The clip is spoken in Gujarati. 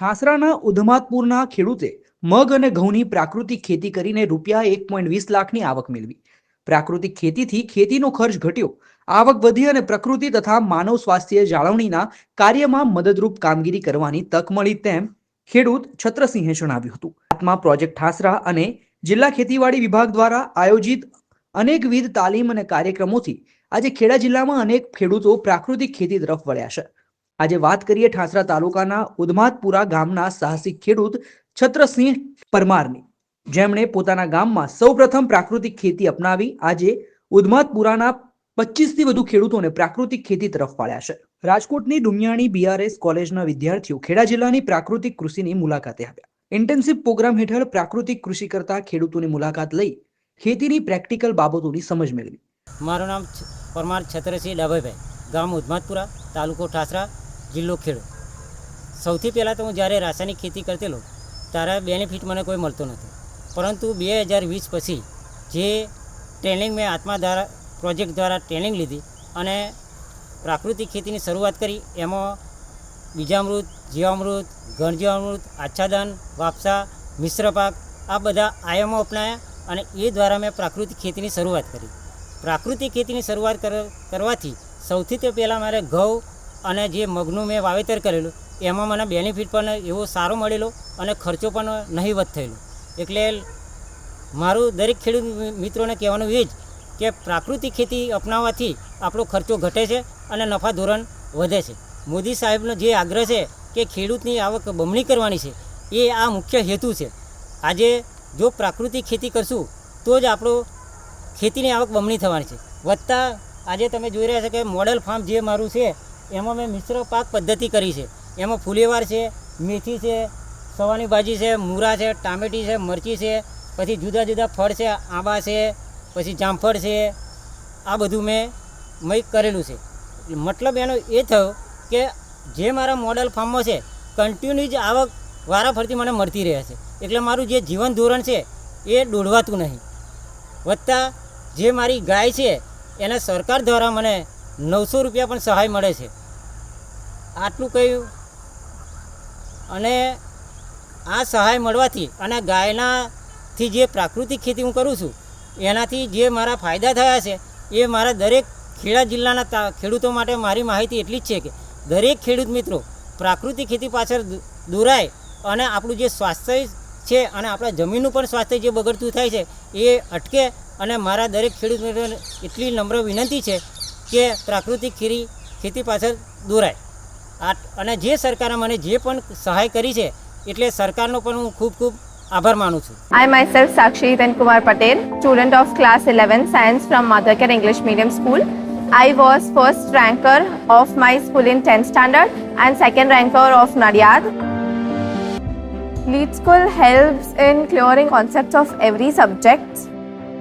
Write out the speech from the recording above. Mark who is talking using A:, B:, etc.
A: ઠાસરાના ઉધમાતપુરના ખેડૂતે મગ અને ઘઉંની પ્રાકૃતિક ખેતી કરીને રૂપિયા એક પોઈન્ટ વીસ લાખની આવક મેળવી. પ્રાકૃતિક ખેતીથી ખેતીનો ખર્ચ ઘટ્યો. આવક વધી અને પ્રકૃતિ તથા માનવ સ્વાસ્થ્ય જાળવણીના કાર્યમાં મદદરૂપ કામગીરી કરવાની તક મળી તેમ ખેડૂત છત્રસિંહે જણાવ્યું હતું. આત્મા પ્રોજેક્ટ ઠાસરા અને જિલ્લા ખેતીવાડી વિભાગ દ્વારા આયોજિત અનેકવિધ તાલીમ અને કાર્યક્રમોથી આજે ખેડા જિલ્લામાં અનેક ખેડૂતો પ્રાકૃતિક ખેતી તરફ વળ્યા છે. આજે વાત કરીએ ઠાસરા તાલુકાના ઉધમાતપુરા ગામના સાહસિક ખેડૂત છત્રસિંહ પરમારની. જેમણે પોતાના ગામમાં સૌપ્રથમ પ્રાકૃતિક ખેતી અપનાવી. આજે ઉધમાતપુરાના પચીસથી વધુ ખેડૂતોને પ્રાકૃતિક ખેતી તરફ વાળ્યા છે. રાજકોટની ડુમિયાણી બીઆરએસ કોલેજના વિદ્યાર્થીઓ ખેડા જિલ્લાની પ્રાકૃતિક કૃષિની મુલાકાતે આવ્યા. ઇન્ટેન્સિવ પ્રોગ્રામ હેઠળ પ્રાકૃતિક કૃષિ કરતા ખેડૂતોની મુલાકાત લઈ ખેતીની પ્રેક્ટિકલ બાબતોની સમજ મેળવી.
B: મારું નામ પરમાર છત્રસિંહ ડાભાઈભાઈ ગામ ઉધમાતપુરા તાલુકો ઠાસરા. જિલ્લો ખેડો સૌથી પહેલાં તો હું જ્યારે રાસાયણિક ખેતી કરતેલો ત્યારે બેનિફિટ મને કોઈ મળતો નથી. પરંતુ બે હજાર વીસ પછી જે ટ્રેનિંગ મેં આત્મા દ્વારા પ્રોજેક્ટ દ્વારા ટ્રેનિંગ લીધી અને પ્રાકૃતિક ખેતીની શરૂઆત કરી, એમાં બીજામૃત, જીવામૃત ગણજીવામૃત આચ્છાદન, વાપસા, મિશ્ર પાક, આ બધા આયામો અપનાયા અને એ દ્વારા મેં પ્રાકૃતિક ખેતીની શરૂઆત કરી. પ્રાકૃતિક ખેતીની શરૂઆત કર- કરવાથી સૌથી તે પહેલાં મારે ઘઉં અને જે મગનું મેં વાવેતર કરેલું, એમાં મને બેનિફિટ પણ એવો સારો મળેલો અને ખર્ચો પણ નહીવત થયેલો. એટલે મારું દરેક ખેડૂત મિત્રોને કહેવાનું એ જ કે પ્રાકૃતિક ખેતી અપનાવવાથી આપણો ખર્ચો ઘટે છે અને નફા ધોરણ વધે છે. મોદી સાહેબનો જે આગ્રહ છે કે ખેડૂતની આવક બમણી કરવાની છે, એ આ મુખ્ય હેતુ છે. આજે જો પ્રાકૃતિક ખેતી કરશું, તો જ આપણો ખેતીની આવક બમણી થવાની છે. વધતા આજે તમે જોઈ રહ્યા છો કે મોડલ ફાર્મ જે મારું છે એમાં મેં મિશ્ર પાક પદ્ધતિ કરી છે. એમાં ફૂલેવાર છે, મેથી છે, સવાની ભાજી છે, મૂરા છે, ટામેટી છે, મરચી છે, પછી જુદા જુદા ફળ છે, આંબા છે, પછી જામફળ છે. આ બધું મેં મેં કરેલું છે. મતલબ એનો એ થયો કે જે મારા મોડલ ફાર્મમાં છે કન્ટિન્યુ જ આવક વારાફરતી મને મળતી રહે છે. એટલે મારું જે જીવન ધોરણ છે, એ દોડવાતું નહીં. વત્તા જે મારી ગાય છે, એને સરકાર દ્વારા મને નવસો રૂપિયા પણ સહાય મળે છે. આટલું કહ્યું અને આ સહાય મળવાથી અને ગાયનાથી જે પ્રાકૃતિક ખેતી હું કરું છું, એનાથી જે મારા ફાયદા થયા છે, એ મારા દરેક ખેડા જિલ્લાના ખેડૂતો માટે મારી માહિતી એટલી જ છે કે, દરેક ખેડૂત મિત્રો પ્રાકૃતિક ખેતી પાછળ દોરાય અને આપણું જે સ્વાસ્થ્ય છે અને આપણા જમીનનું પણ સ્વાસ્થ્ય જે બગડતું થાય છે, એ અટકે અને મારા દરેક ખેડૂત મિત્રોને એટલી નમ્ર વિનંતી છે કે પ્રાકૃતિક ખેતી ખેતી પાછળ દોરાય આ અને જે સરકારે મને જે પણ સહાય કરી છે એટલે સરકારનો પણ હું ખૂબ ખૂબ આભાર માનું છું
C: I myself Sakshi Then Kumar Patel, student of class 11 science from Mothercare English Medium School. I was first ranker of my school in 10th standard and second ranker of Nadiad. Lead School helps in clearing concepts of every subject.